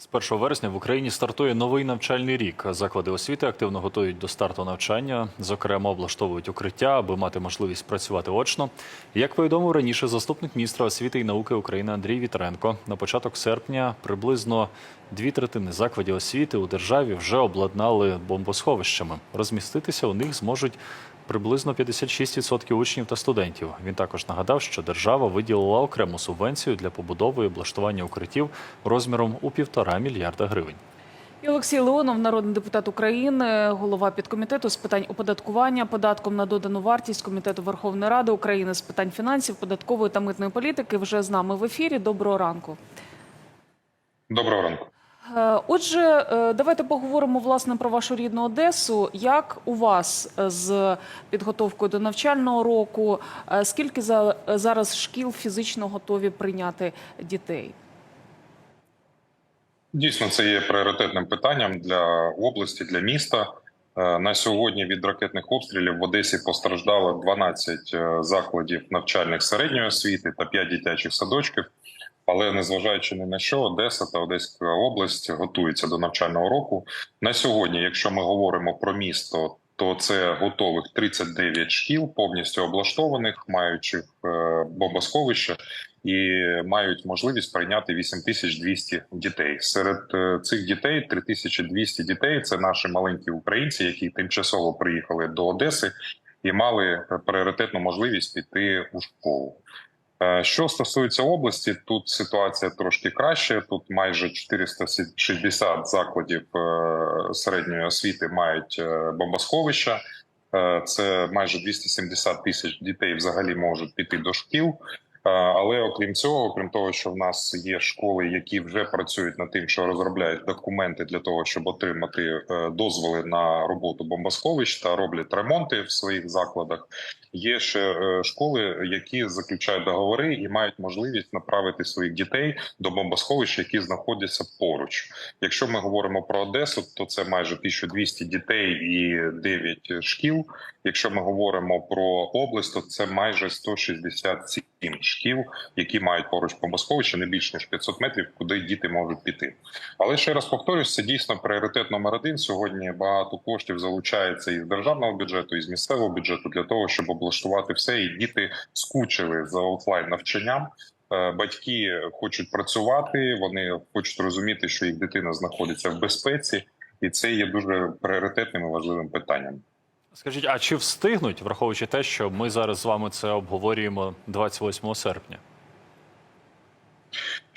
З 1 вересня в Україні стартує новий навчальний рік. Заклади освіти активно готують до старту навчання, зокрема, облаштовують укриття, аби мати можливість працювати очно. Як повідомив раніше заступник міністра освіти і науки України Андрій Вітренко, на початок серпня приблизно дві третини закладів освіти у державі вже обладнали бомбосховищами. Розміститися у них зможуть приблизно 56% учнів та студентів. Він також нагадав, що держава виділила окрему субвенцію для побудови і облаштування укриттів розміром у півтора мільярда гривень. І Олексій Леонов, народний депутат України, голова підкомітету з питань оподаткування податком на додану вартість комітету Верховної Ради України з питань фінансів, податкової та митної політики, вже з нами в ефірі. Доброго ранку. Доброго ранку. Е, Отже, е, давайте поговоримо власне про вашу рідну Одесу. Як у вас е, з підготовкою до навчального року? Скільки за- зараз шкіл фізично готові прийняти дітей? Дійсно, це є пріоритетним питанням для області, для міста. На сьогодні від ракетних обстрілів в Одесі постраждало 12 е, закладів навчальних середньої освіти та 5 дитячих садочків. Але незважаючи ні на що, Одеса та Одеська область готуються до навчального року. На сьогодні, якщо ми говоримо про місто, то це готових 39 шкіл, повністю облаштованих, маючи е, бомбосховище, і мають можливість прийняти 8200 дітей. Серед е, цих дітей 3200 дітей це наші маленькі українці, які тимчасово приїхали до Одеси і мали е, пріоритетну можливість піти у школу. Е, Що стосується області, тут ситуація трошки краще. Тут майже 460 закладів е, середньої освіти мають е, бомбосховища. Це майже 270 тисяч дітей взагалі можуть піти до шкіл. Але окрім цього, окрім того, що в нас є школи, які вже працюють над тим, що розробляють документи для того, щоб отримати е, дозволи на роботу бомбосховищ та роблять ремонти в своїх закладах. Є ще е, школи, які заключають договори і мають можливість направити своїх дітей до бомбосховищ, які знаходяться поруч. Якщо ми говоримо про Одесу, то це майже 1200 дітей і 9 шкіл. Якщо ми говоримо про область, то це майже 167 шкіл, які мають поруч бомбосховище, не більш ніж 500 метрів, куди діти можуть піти. Але ще раз повторюсь, це дійсно пріоритет номер один. Сьогодні багато коштів залучається із державного бюджету, із місцевого бюджету для того, щоб облаштувати все, і діти скучили за офлайн навчанням. Е, Батьки хочуть працювати, вони хочуть розуміти, що їх дитина знаходиться в безпеці, і це є дуже пріоритетним і важливим питанням. Скажіть, а чи встигнуть, враховуючи те, що ми зараз з вами це обговорюємо 28 серпня?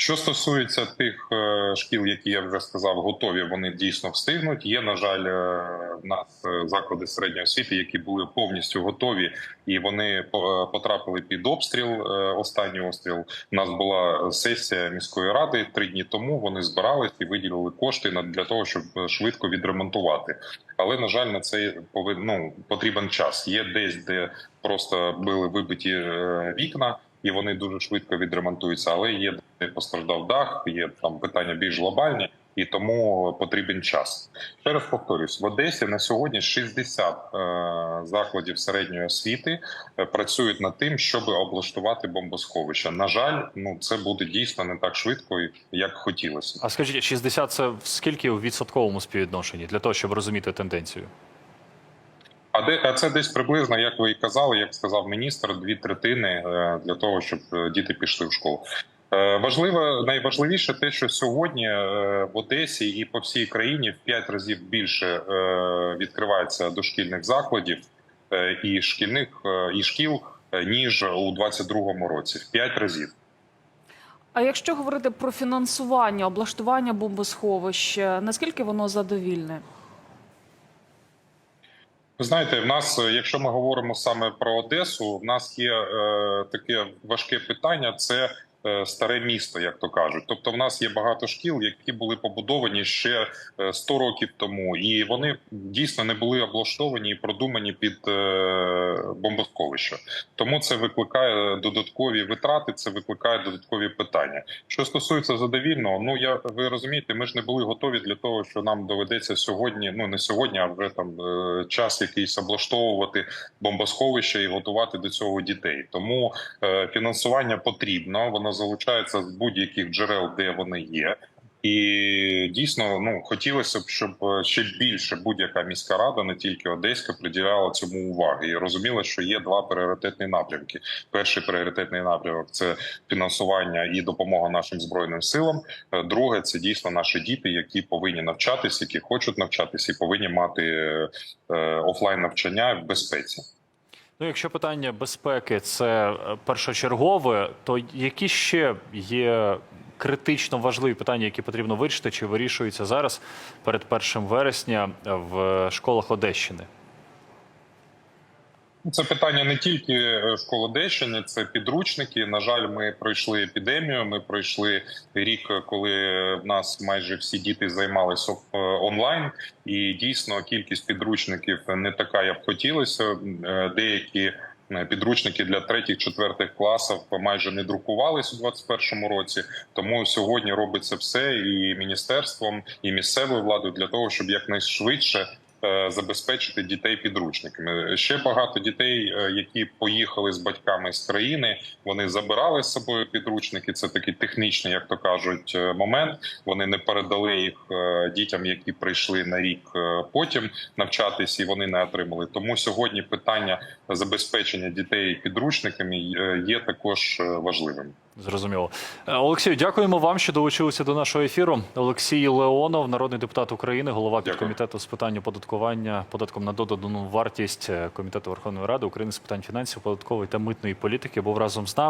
Що стосується тих е, шкіл, які я вже сказав, готові, вони дійсно встигнуть. Є, на жаль, е, в нас е, заклади середньої освіти, які були повністю готові, і вони по- потрапили під обстріл. Останній обстріл. У нас була сесія міської ради три дні тому. Вони збирались і виділили кошти для того, щоб швидко відремонтувати. Але на жаль, на це повин- ну, потрібен час. Є десь, де просто були вибиті вікна і вони дуже швидко відремонтуються. Але є де постраждав дах, є там питання більш глобальні, і тому потрібен час. Ще раз повторюсь: в Одесі на сьогодні 60 е, закладів середньої освіти е, працюють над тим, щоб облаштувати бомбосховища. На жаль, ну це буде дійсно не так швидко, як хотілося. А скажіть, 60 – це скільки у відсотковому співвідношенні для того, щоб розуміти тенденцію? А де а це десь приблизно, як ви і казали, як сказав міністр, дві третини е, для того, щоб е, діти пішли в школу. Е, Важливо, найважливіше те, що сьогодні в Одесі і по всій країні в п'ять разів більше відкривається дошкільних закладів і шкільних і шкіл ніж у 22-му році. В п'ять разів. А якщо говорити про фінансування, облаштування бомбосховищ, наскільки воно задовільне? Ви знаєте, в нас, е, якщо ми говоримо саме про Одесу, в нас є е, таке важке питання: це старе місто, як то кажуть. Тобто, в нас є багато шкіл, які були побудовані ще е, 100 років тому, і вони дійсно не були облаштовані і продумані під е, бомбосховище. Тому це викликає додаткові витрати, це викликає додаткові питання. Що стосується задовільного, ну я ви розумієте, ми ж не були готові для того, що нам доведеться сьогодні. Ну не сьогодні, а вже там е, час якийсь облаштовувати бомбосховище і готувати до цього дітей. Тому е, фінансування потрібно, воно залучається з будь-яких джерел, де вони є. І дійсно, ну хотілося б, щоб е, ще більше будь-яка міська рада, не тільки Одеська, приділяла цьому уваги і розуміла, що є два пріоритетні напрямки. Перший пріоритетний напрямок це фінансування і допомога нашим збройним силам. Е, Друге, це дійсно наші діти, які повинні навчатися, які хочуть навчатися, і повинні мати е, офлайн навчання в безпеці. Ну, якщо питання безпеки це е, першочергове, то які ще є критично важливі питання, які потрібно вирішити, чи вирішуються зараз перед 1 вересня в школах Одещини? Це питання не тільки е, школи Одещини, це підручники. На жаль, ми пройшли епідемію. Ми пройшли рік, коли в нас майже всі діти займалися е, онлайн, і дійсно кількість підручників не така, як хотілося. Е, Деякі підручники для третіх, четвертих класів майже не друкувались у 2021 році. Тому сьогодні робиться все і міністерством, і місцевою владою для того, щоб якнайшвидше забезпечити дітей підручниками. Ще багато дітей, е, які поїхали з батьками з країни, вони забирали з собою підручники. Це такий технічний, як то кажуть, е, момент. Вони не передали їх е, дітям, які прийшли на рік е, потім навчатись, і вони не отримали. Тому сьогодні питання забезпечення дітей підручниками е, є також е, важливим. Зрозуміло. Е, Олексію, дякуємо вам, що долучилися до нашого ефіру. Олексій Леонов, народний депутат України, голова підкомітету з питань оподаткування податком на додану вартість е, комітету Верховної Ради України з питань фінансів, податкової та митної політики, був разом з нами.